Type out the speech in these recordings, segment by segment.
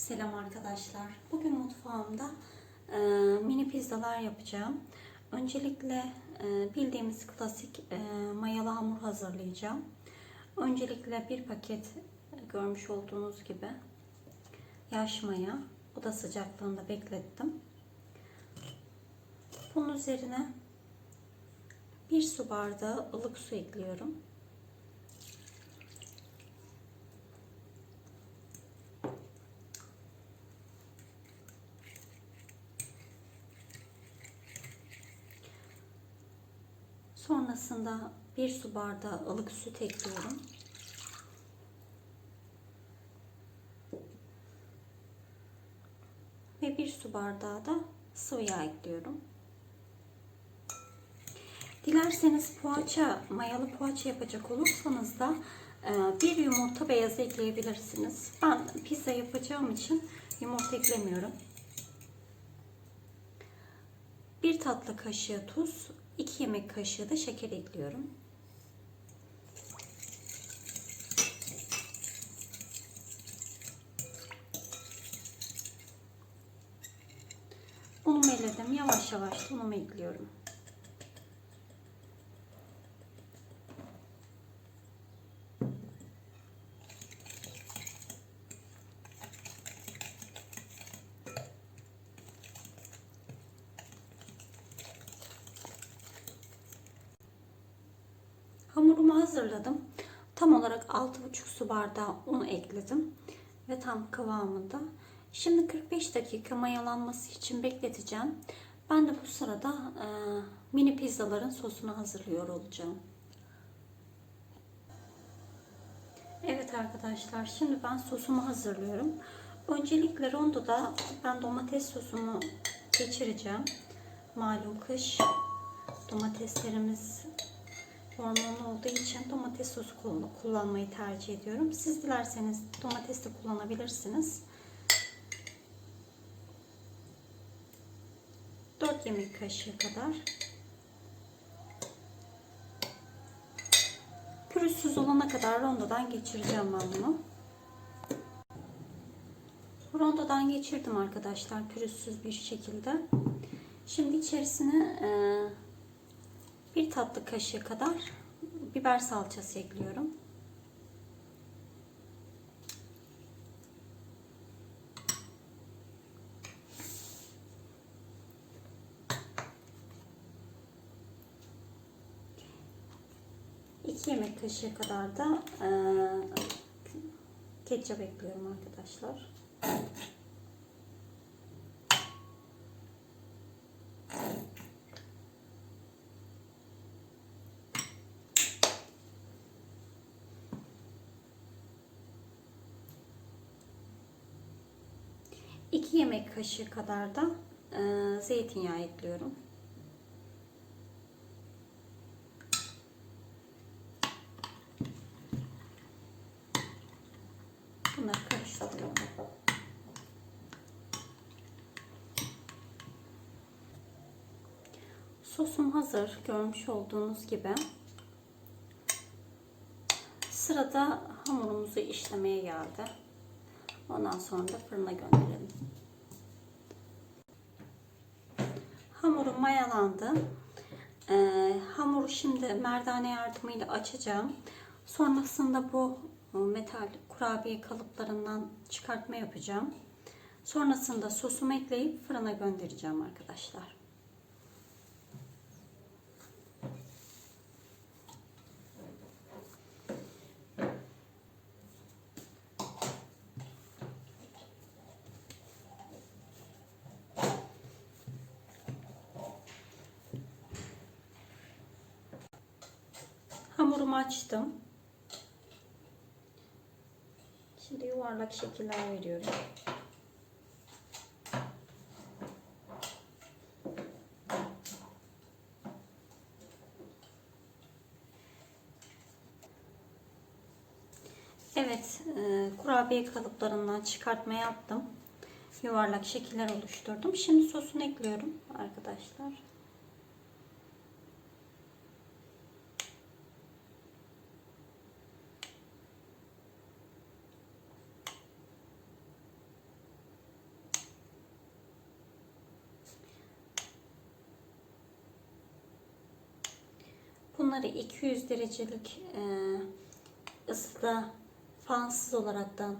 Selam arkadaşlar. Bugün mutfağımda e, mini pizzalar yapacağım. Öncelikle e, bildiğimiz klasik e, mayalı hamur hazırlayacağım. Öncelikle bir paket e, görmüş olduğunuz gibi yaş maya oda sıcaklığında beklettim. Bunun üzerine bir su bardağı ılık su ekliyorum. Sonrasında bir su bardağı ılık süt ekliyorum. Ve bir su bardağı da sıvı yağ ekliyorum. Dilerseniz poğaça, mayalı poğaça yapacak olursanız da e, bir yumurta beyazı ekleyebilirsiniz. Ben pizza yapacağım için yumurta eklemiyorum. Bir tatlı kaşığı tuz, 2 yemek kaşığı da şeker ekliyorum. Unumu eledim. Yavaş yavaş unumu ekliyorum. Hamurumu hazırladım. Tam olarak 6,5 su bardağı un ekledim. Ve tam kıvamında. Şimdi 45 dakika mayalanması için bekleteceğim. Ben de bu sırada e, mini pizzaların sosunu hazırlıyor olacağım. Evet arkadaşlar şimdi ben sosumu hazırlıyorum. Öncelikle rondoda ben domates sosumu geçireceğim. Malum kış domateslerimiz hormonlu olduğu için domates sosu kullanmayı tercih ediyorum. Siz dilerseniz domates de kullanabilirsiniz. 4 yemek kaşığı kadar. Pürüzsüz olana kadar rondodan geçireceğim ben bunu. Rondodan geçirdim arkadaşlar pürüzsüz bir şekilde. Şimdi içerisine bir tatlı kaşığı kadar biber salçası ekliyorum. İki yemek kaşığı kadar da e, ketçap ekliyorum arkadaşlar. 2 yemek kaşığı kadar da e, zeytinyağı ekliyorum. Bunları karıştırıyorum. Sosum hazır. Görmüş olduğunuz gibi. Sırada hamurumuzu işlemeye geldi. Ondan sonra da fırına gönderelim. Hamurum mayalandı. Ee, hamuru şimdi merdane yardımıyla açacağım. Sonrasında bu e, metal kurabiye kalıplarından çıkartma yapacağım. Sonrasında sosumu ekleyip fırına göndereceğim arkadaşlar. Hamurumu açtım. Şimdi yuvarlak şekiller veriyorum. Evet, e, kurabiye kalıplarından çıkartma yaptım. Yuvarlak şekiller oluşturdum. Şimdi sosunu ekliyorum arkadaşlar. Bunları 200 derecelik e, ısıda fansız olaraktan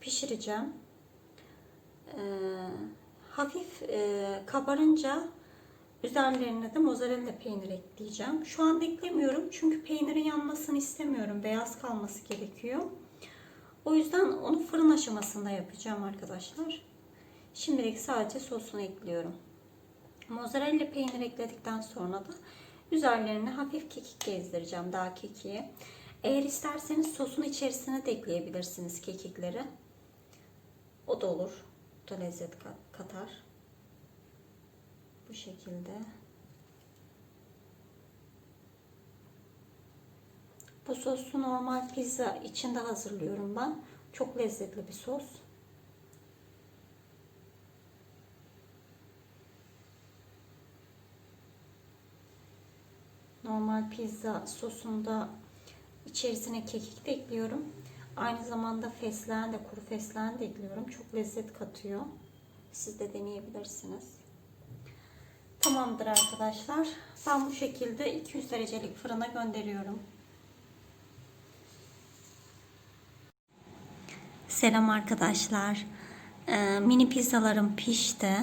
pişireceğim. E, hafif e, kabarınca üzerlerine de mozzarella peynir ekleyeceğim. Şu an eklemiyorum çünkü peynirin yanmasını istemiyorum. Beyaz kalması gerekiyor. O yüzden onu fırın aşamasında yapacağım arkadaşlar. Şimdilik sadece sosunu ekliyorum. Mozzarella peynir ekledikten sonra da üzerlerine hafif kekik gezdireceğim daha kekiği. Eğer isterseniz sosun içerisine de ekleyebilirsiniz kekikleri. O da olur. O da lezzet kat- katar. Bu şekilde. Bu sosu normal pizza içinde hazırlıyorum ben. Çok lezzetli bir sos. Normal pizza sosunda içerisine kekik de ekliyorum. Aynı zamanda fesleğen de kuru fesleğen de ekliyorum. Çok lezzet katıyor. Siz de deneyebilirsiniz. Tamamdır arkadaşlar. Ben bu şekilde 200 derecelik fırına gönderiyorum. Selam arkadaşlar. Ee, mini pizzalarım pişti.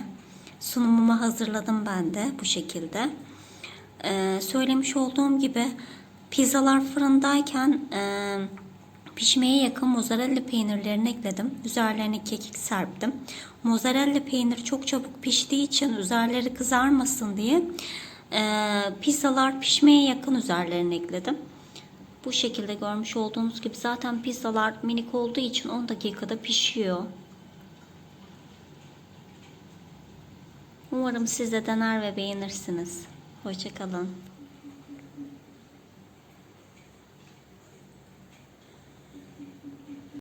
Sunumumu hazırladım ben de bu şekilde. Ee, söylemiş olduğum gibi pizzalar fırındayken e, pişmeye yakın mozzarella peynirlerini ekledim. Üzerlerine kekik serptim. Mozzarella peynir çok çabuk piştiği için üzerleri kızarmasın diye e, pizzalar pişmeye yakın üzerlerine ekledim. Bu şekilde görmüş olduğunuz gibi zaten pizzalar minik olduğu için 10 dakikada pişiyor. Umarım siz de dener ve beğenirsiniz. Hoşçakalın.